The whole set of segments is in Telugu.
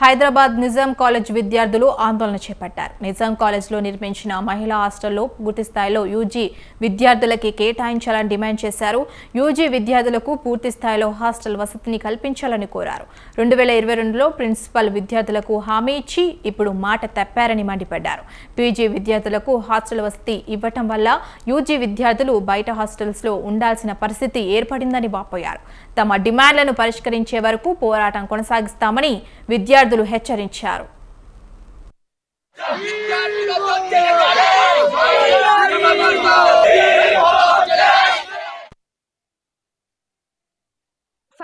హైదరాబాద్ నిజాం కాలేజ్ విద్యార్థులు ఆందోళన చేపట్టారు. నిజాం కాలేజ్లో నిర్మించిన మహిళా హాస్టల్లో పూర్తి స్థాయిలో యూజీ విద్యార్థులకి కేటాయించాలని డిమాండ్ చేశారు. యూజీ విద్యార్థులకు పూర్తి స్థాయిలో హాస్టల్ వసతిని కల్పించాలని కోరారు. రెండు వేల ఇరవై రెండులో ప్రిన్సిపల్ విద్యార్థులకు హామీ ఇచ్చి ఇప్పుడు మాట తప్పారని మండిపడ్డారు. పీజీ విద్యార్థులకు హాస్టల్ వసతి ఇవ్వటం వల్ల యూజీ విద్యార్థులు బయట హాస్టల్స్లో ఉండాల్సిన పరిస్థితి ఏర్పడిందని వాపోయారు. తమ డిమాండ్లను పరిష్కరించే వరకు పోరాటం కొనసాగిస్తామని విద్యార్థులు హెచ్చరించారు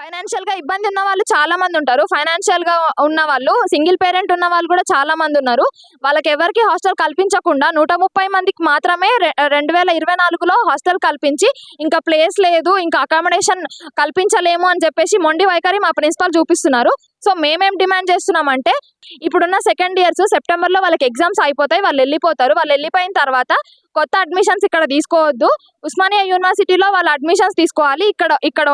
ఫైనాన్షియల్గా ఇబ్బంది ఉన్న వాళ్ళు చాలా మంది ఉంటారు. ఫైనాన్షియల్గా ఉన్న వాళ్ళు సింగిల్ పేరెంట్ ఉన్న వాళ్ళు కూడా చాలా మంది ఉన్నారు. వాళ్ళకి ఎవరికి హాస్టల్ కల్పించకుండా నూట ముప్పై మందికి మాత్రమే రెండు వేల ఇరవై నాలుగులో హాస్టల్ కల్పించి ఇంకా ప్లేస్ లేదు ఇంకా అకామిడేషన్ కల్పించలేము అని చెప్పేసి మొండి వైఖరి మా ప్రిన్సిపల్ చూపిస్తున్నారు. సో మేమేం డిమాండ్ చేస్తున్నామంటే ఇప్పుడున్న సెకండ్ ఇయర్స్ సెప్టెంబర్లో వాళ్ళకి ఎగ్జామ్స్ అయిపోతాయి వాళ్ళు వెళ్ళిపోతారు. వాళ్ళు వెళ్ళిపోయిన తర్వాత కొత్త అడ్మిషన్స్ ఇక్కడ తీసుకోవద్దు. ఉస్మానియా యూనివర్సిటీలో వాళ్ళ అడ్మిషన్స్ తీసుకోవాలి. ఇక్కడ ఇక్కడ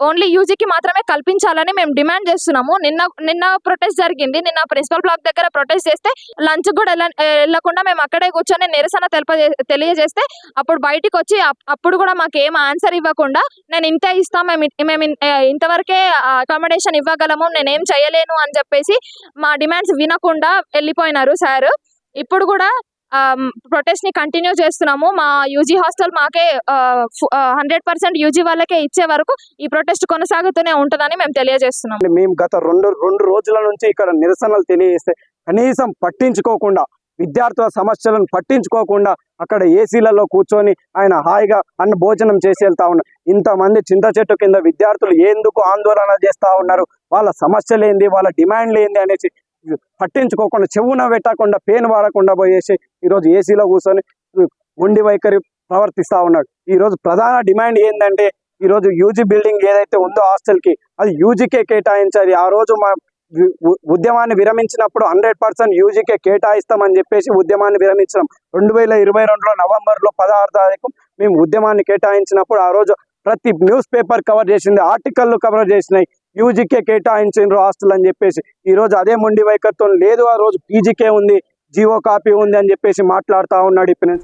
ఓన్లీ యూజీకి మాత్రమే కల్పించాలని మేము డిమాండ్ చేస్తున్నాము. నిన్న నిన్న ప్రొటెస్ట్ జరిగింది. నిన్న ప్రిన్సిపల్ బ్లాక్ దగ్గర ప్రొటెస్ట్ చేస్తే లంచ్ కూడా వెళ్ళకుండా మేము అక్కడే కూర్చొని నిరసన తెలప తెలియజేస్తే అప్పుడు బయటికి వచ్చి అప్పుడు కూడా మాకు ఏం ఆన్సర్ ఇవ్వకుండా నేను ఇంతే ఇస్తాం మేము మేము ఇంతవరకే అకామిడేషన్ ఇవ్వగలము నేనేం చేయలేను అని చెప్పేసి మా డిమాండ్స్ వినకుండా వెళ్ళిపోయినారు సార్. ఇప్పుడు కూడా ప్రొటెస్ట్ని కంటిన్యూ చేస్తున్నాము. మా యూజీ హాస్టల్ మాకే హండ్రెడ్ పర్సెంట్ యూజీ వాళ్ళకే ఇచ్చే వరకు ఈ ప్రొటెస్ట్ కొనసాగుతూనే ఉంటుందని మేము తెలియజేస్తున్నాం. మేము గత రెండు రెండు రోజుల నుంచి ఇక్కడ నిరసనలు తెలియజేస్తే కనీసం పట్టించుకోకుండా విద్యార్థుల సమస్యలను పట్టించుకోకుండా అక్కడ ఏసీలలో కూర్చొని ఆయన హాయిగా అన్న భోజనం చేసి వెళ్తా ఉన్నారు. ఇంతమంది చింత చెట్టు కింద విద్యార్థులు ఎందుకు ఆందోళన చేస్తా ఉన్నారు? వాళ్ళ సమస్యలు ఏంది? వాళ్ళ డిమాండ్లు ఏంది? అనేసి పట్టించుకోకుండా చెవున పెట్టకుండా పెయిన్ వాడకుండా పోయేసి ఈరోజు ఏసీలో కూర్చొని ఉండి వైఖరి ప్రవర్తిస్తా ఉన్నాడు. ఈరోజు ప్రధాన డిమాండ్ ఏంటంటే ఈరోజు యూజీ బిల్డింగ్ ఏదైతే ఉందో హాస్టల్కి అది యూజీకే కేటాయించాలి. ఆ రోజు మా ఉద్యమాన్ని విరమించినప్పుడు హండ్రెడ్ పర్సెంట్ యూజీకే కేటాయిస్తామని చెప్పేసి ఉద్యమాన్ని విరమించడం రెండు వేల ఇరవై రెండులో నవంబర్లో పదహారు తారీఖు మేము ఉద్యమాన్ని కేటాయించినప్పుడు ఆ రోజు ప్రతి న్యూస్ పేపర్ కవర్ చేసింది ఆర్టికల్ కవర్ చేసినాయి. యూజీకే కేటాయించిండ్రు హాస్టల్ అని చెప్పేసి. ఈ రోజు అదే మొండి వైఖరితో లేదు ఆ రోజు పీజీకే ఉంది జీవో కాపీ ఉంది అని చెప్పేసి మాట్లాడుతూ ఉన్నాడు ఈ